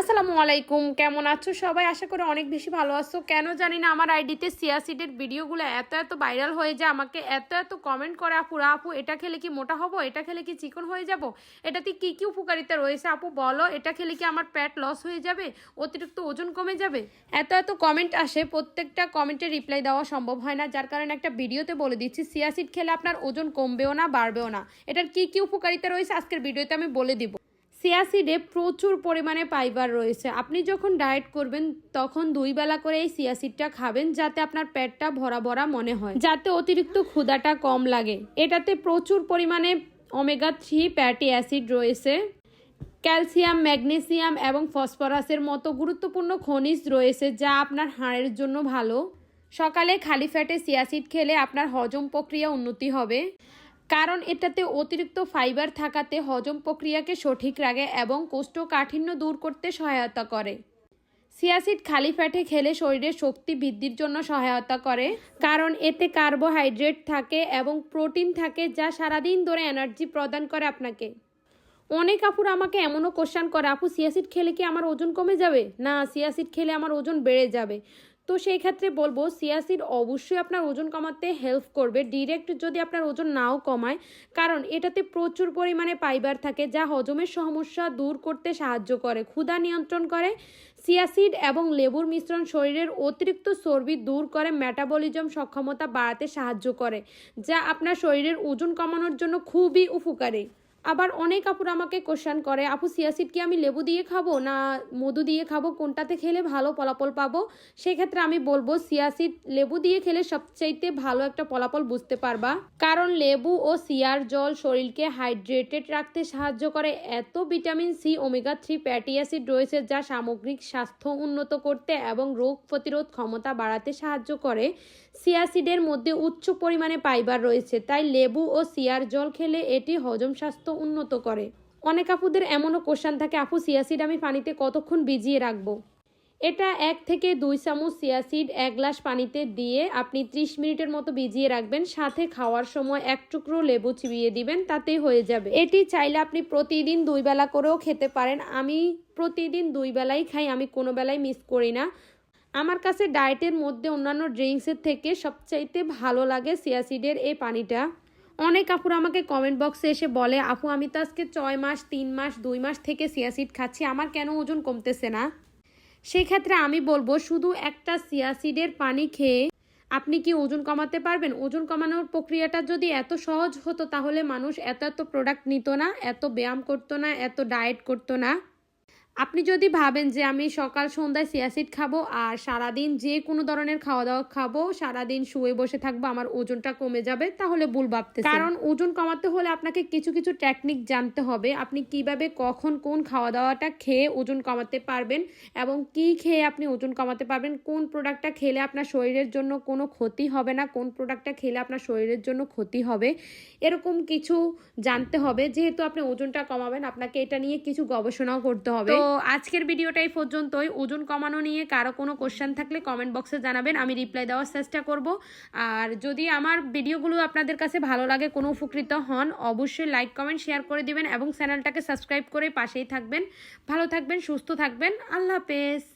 আসসালামু আলাইকুম, কেমন আছো সবাই? আশা করি অনেক বেশি ভালো আছো। কেন জানি না আমার আইডিতে সিয়াসিডের ভিডিওগুলো এত এত ভাইরাল হয়ে যায়, আমাকে এত এত কমেন্ট করে, আপু আপু, এটা খেলে কি মোটা হব? এটা খেলে কি চিকন হয়ে যাব? এটাতে কি কি উপকারিতা রয়েছে? আপু, বলো, এটা খেলে কি আমার প্যাট লস হয়ে যাবে? অতিরিক্ত ওজন কমে যাবে? এত এত কমেন্ট আসে, প্রত্যেকটা কমেন্টে রিপ্লাই দেওয়া সম্ভব হয় না, যার কারণে একটা ভিডিওতে বলে দিচ্ছি, সিয়াসিড খেলে আপনার ওজন কমবেও না, বাড়বেও না। এটার কি কি উপকারিতা রয়েছে আজকের ভিডিওতে আমি বলে দিব। সিয়াসিডে প্রচুর পরিমাণে ফাইবার রয়েছে। আপনি যখন ডায়েট করবেন, তখন দুই বেলা করে এই সিয়াসিডটা খাবেন যাতে আপনার পেটটা ভরা ভরা মনে হয়। যাতে অতিরিক্ত ক্ষুধাটা কম লাগে। এটাতে প্রচুর পরিমাণে ওমেগা থ্রি ফ্যাটি অ্যাসিড রয়েছে। ক্যালসিয়াম, ম্যাগনেসিয়াম এবং ফসফরাসের মতো গুরুত্বপূর্ণ খনিজ রয়েছে যা আপনার হাড়ের জন্য ভালো। সকালে খালি ফ্যাটে সিয়াসিড খেলে আপনার হজম প্রক্রিয়া উন্নতি হবে। কারণ এটাতে অতিরিক্ত ফাইবার থাকাতে হজম প্রক্রিয়াকে সঠিক রাখে এবং কোষ্ঠকাঠিন্য দূর করতে সহায়তা করে। সিয়াসিড খালি ফ্যাটে খেলে শরীরের শক্তি বৃদ্ধির জন্য সহায়তা করে, কারণ এতে কার্বোহাইড্রেট থাকে এবং প্রোটিন থাকে যা সারাদিন ধরে এনার্জি প্রদান করে আপনাকে। অনেক আপুর আমাকে এমনও কোশ্চান করে, আপু, সিয়াসিড খেলে কি আমার ওজন কমে যাবে? না, সিয়াসিড খেলে আমার ওজন বেড়ে যাবে। তো সেই ক্ষেত্রে বলব সিয়াসিড অবশ্যই আপনার ওজন কমাতে হেল্প করবে। ডিরেক্ট যদি আপনার ওজন নাও কমায়, কারণ এটাতে প্রচুর পরিমাণে ফাইবার থাকে যা হজমের সমস্যা দূর করতে সাহায্য করে, ক্ষুধা নিয়ন্ত্রণ করে। সিয়াসিড এবং লেবুর মিশ্রণ শরীরের অতিরিক্ত চর্বি দূর করে মেটাবলিজম সক্ষমতা বাড়াতে সাহায্য করে, যা আপনার শরীরের ওজন কমানোর জন্য খুবই উপকারী। আবার অনেক আপুর আমাকে কোশ্চেন করে, আপু সিয়াসিড কি আমি লেবু দিয়ে খাব না মধু দিয়ে খাব? কোনটাতে খেলে ভালো ফলাফল পাবো? সেক্ষেত্রে আমি বলব সিয়াসিড লেবু দিয়ে খেলে সবচাইতে ভালো একটা ফলাফল বুঝতে পারবা। কারণ লেবু ও সিয়ার জল শরীরকে হাইড্রেটেড রাখতে সাহায্য করে। এত vitamin C omega three fatty acid রয়েছে যা সামগ্রিক স্বাস্থ্য উন্নত করতে এবং রোগ প্রতিরোধ ক্ষমতা বাড়াতে সাহায্য করে। সিয়াসিডের মধ্যে উচ্চ পরিমাণে ফাইবার রয়েছে, তাই লেবু ও সিয়ার জল খেলে এটি হজম স্বাস্থ্য উন্নত করে। অনেক আপুদের এমনও কোশ্চান থাকে, আপু, সিয়াসিড আমি পানিতে কতক্ষণ ভিজিয়ে রাখব? এটা এক থেকে দুই চামচ সিয়াসিড এক গ্লাস পানিতে দিয়ে আপনি ত্রিশ মিনিটের মতো ভিজিয়ে রাখবেন। সাথে খাওয়ার সময় এক টুকরো লেবু চিবিয়ে দিবেন তাতেই হয়ে যাবে। এটি চাইলে আপনি প্রতিদিন দুই বেলা করেও খেতে পারেন। আমি প্রতিদিন দুই বেলাই খাই, আমি কোনো বেলায় মিস করি না। আমার কাছে ডায়েটের মধ্যে অন্যান্য ড্রিঙ্কসের থেকে সবচাইতে ভালো লাগে সিয়াসিডের এই পানিটা। অনেক আপুর আমাকে কমেন্ট বক্সে এসে বলে, আপু, আমি তো আজকে ছয় মাস, তিন মাস, দুই মাস থেকে সিয়াসিড খাচ্ছি, আমার কেন ওজন কমতেছে না? সেক্ষেত্রে আমি বলব, শুধু একটা সিয়াসিডের পানি খেয়ে আপনি কি ওজন কমাতে পারবেন? ওজন কমানোর প্রক্রিয়াটা যদি এত সহজ হতো, তাহলে মানুষ এত এত প্রোডাক্ট নিত না, এত ব্যায়াম করতো না, এত ডায়েট করতো না। আপনি যদি ভাবেন যে আমি সকাল সন্ধ্যায় সিয়াসিড খাব আর সারাদিন যে কোনো ধরনের খাওয়া দাওয়া খাব, সারাদিন শুয়ে বসে থাকব, আমার ওজনটা কমে যাবে, তাহলে ভুল ভাবতে কারণ ওজন কমাতে হলে আপনাকে কিছু কিছু টেকনিক জানতে হবে। আপনি কীভাবে, কখন, কোন খাওয়া দাওয়াটা খেয়ে ওজন কমাতে পারবেন এবং কি খেয়ে আপনি ওজন কমাতে পারবেন, কোন প্রোডাক্টটা খেলে আপনার শরীরের জন্য কোনো ক্ষতি হবে না, কোন প্রোডাক্টটা খেলে আপনার শরীরের জন্য ক্ষতি হবে, এরকম কিছু জানতে হবে। যেহেতু আপনি ওজনটা কমাবেন, আপনাকে এটা নিয়ে কিছু গবেষণাও করতে হবে। তো আজকের ভিডিওটাই পর্যন্তই। ওজন কমানো নিয়ে কারও কোনো কোশ্চেন থাকলে কমেন্ট বক্সে জানাবেন, আমি রিপ্লাই দেওয়ার চেষ্টা করব। আর যদি আমার ভিডিওগুলো আপনাদের কাছে ভালো লাগে, কোনো উপকৃত হন, অবশ্যই লাইক কমেন্ট শেয়ার করে দিবেন এবং চ্যানেলটাকে সাবস্ক্রাইব করে পাশেই থাকবেন। ভালো থাকবেন, সুস্থ থাকবেন। আল্লাহ হাফেজ।